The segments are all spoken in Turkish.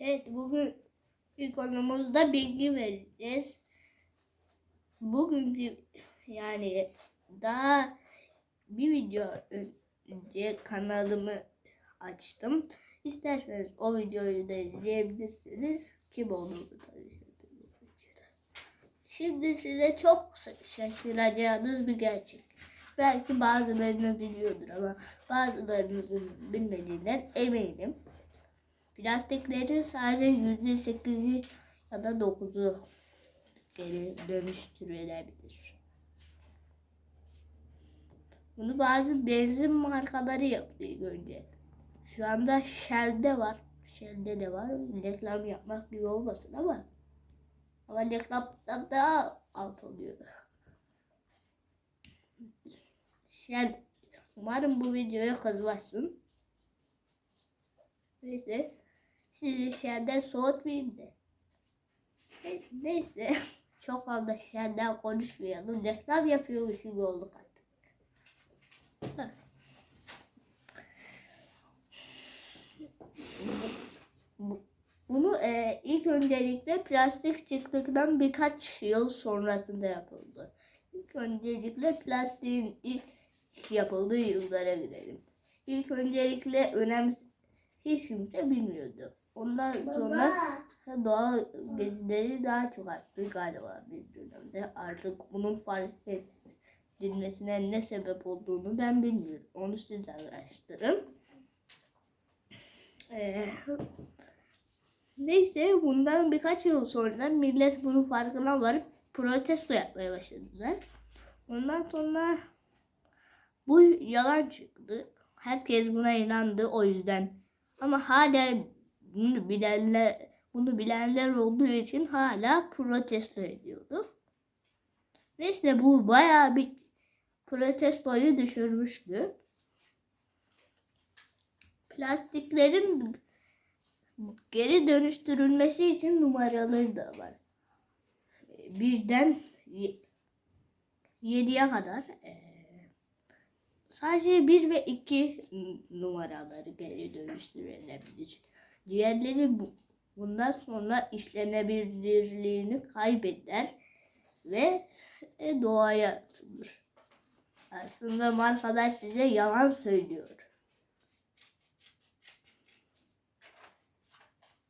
Evet bugün konumuzda bilgi vereceğiz. Bugün yani daha bir video önce kanalımı açtım. İsterseniz o videoyu da izleyebilirsiniz. Kim olduğunu tanıştırdım. Şimdi size çok şaşıracağınız bir gerçek. Belki bazılarınız biliyordur ama bazılarınızın bilmediğinden eminim. Plastiklerin sadece yüzde sekizi ya da dokuzu geri dönüştürülebilir. Bunu bazı benzin markaları yapıyor önce. Şu anda Shell'de var. Shell'de de var. Reklam yapmak gibi olmasın ama ama reklamdan daha alt oluyor. Shell umarım bu videoya kızmazsın. Neyse sizi Shell'den soğutmayayım da. Neyse, çok fazla Shell'den konuşmayalım. Reklam yapıyormuş gibi olduk artık. Bunu e, ilk öncelikle plastik çıktıktan birkaç yıl sonrasında yapıldı. İlk öncelikle plastiğin ilk yapıldığı yıllara gidelim. İlk öncelikle önem hiç kimse bilmiyordu. Ondan sonra doğa gezileri daha çok arttı galiba bir dönemde. Artık bunun fark edilmesine ne sebep olduğunu ben bilmiyorum. Onu siz araştırın. Ee, neyse bundan birkaç yıl sonra millet bunun farkına varıp protesto yapmaya başladılar. Ondan sonra bu yalan çıktı. Herkes buna inandı o yüzden. Ama hala bunu bilenler bunu bilenler olduğu için hala protesto ediyordu. Neyse bu bayağı bir protestoyu düşürmüştü. Plastiklerin geri dönüştürülmesi için numaraları da var. Birden 7'ye kadar eee, sadece 1 ve 2 numaraları geri dönüştürülebilir. Diğerleri bu, bundan sonra işlenebilirliğini kaybeder ve e, doğaya atılır. Aslında markalar size yalan söylüyor.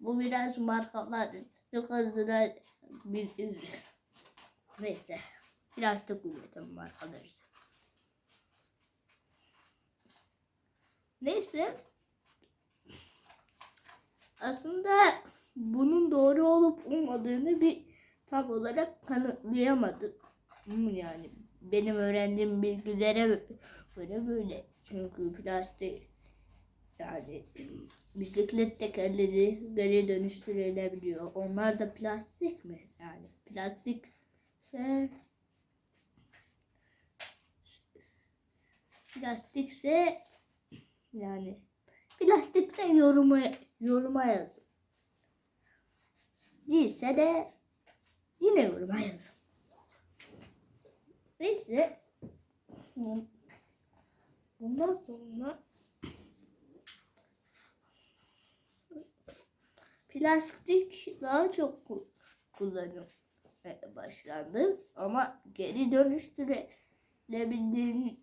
Bu biraz markaları kızdıra bir neyse biraz da kuvvetim markaları. Neyse aslında bunun doğru olup olmadığını bir tam olarak kanıtlayamadık. Hmm, Yani benim öğrendiğim bilgilere göre böyle. Çünkü plastik yani bisiklet tekerleri geri dönüştürülebiliyor. Onlar da plastik mi? Yani plastikse plastikse yani plastikse yoruma yoruma yazın. Değilse de yine yoruma yazın. Neyse bundan sonra plastik daha çok ku- kullanılmaya başlandı ama geri dönüştürülebildiğini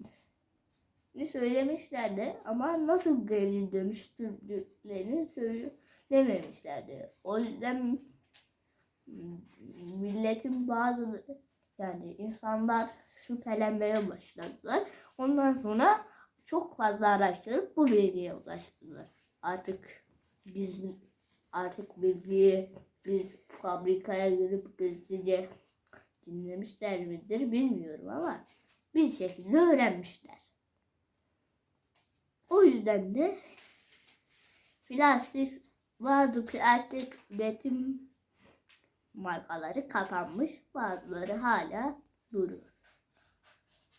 söylemişlerdi ama nasıl geri dönüştürdüklerini söylememişlerdi. O yüzden milletin bazı yani insanlar şüphelenmeye başladılar. Ondan sonra çok fazla araştırıp bu bilgiye ulaştılar. Artık biz artık bilgiyi biz fabrikaya girip gizlice dinlemişler midir bilmiyorum ama bir şekilde öğrenmişler. O yüzden de plastik bazı plastik üretim markaları kapanmış bazıları hala duruyor.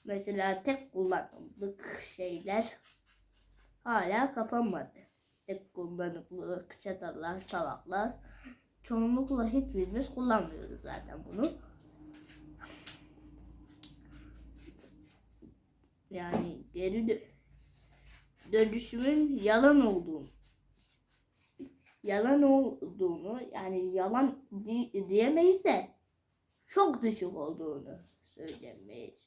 Mesela tek kullanımlık şeyler hala kapanmadı. Tek kullanımlık çatallar, tabaklar. Çoğunlukla hiçbirimiz kullanmıyoruz zaten bunu. Yani geri dö- dönüşümün yalan olduğunu yalan olduğunu yani yalan di- diyemeyiz de çok düşük olduğunu söylemeyiz.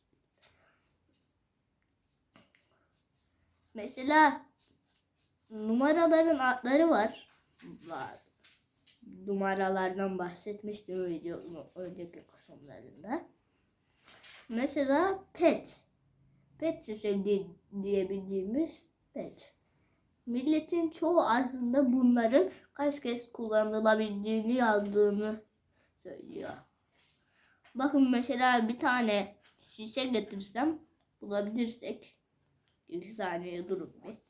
Mesela numaraların adları var. Var. Numaralardan bahsetmiştim videonun önceki kısımlarında. Mesela pet. Pet şişesi diyebildiğimiz pet. Milletin çoğu aslında bunların kaç kez kullanılabildiğini yazdığını söylüyor. Bakın mesela bir tane şişe getirsem bulabilirsek. İki saniye durun bir.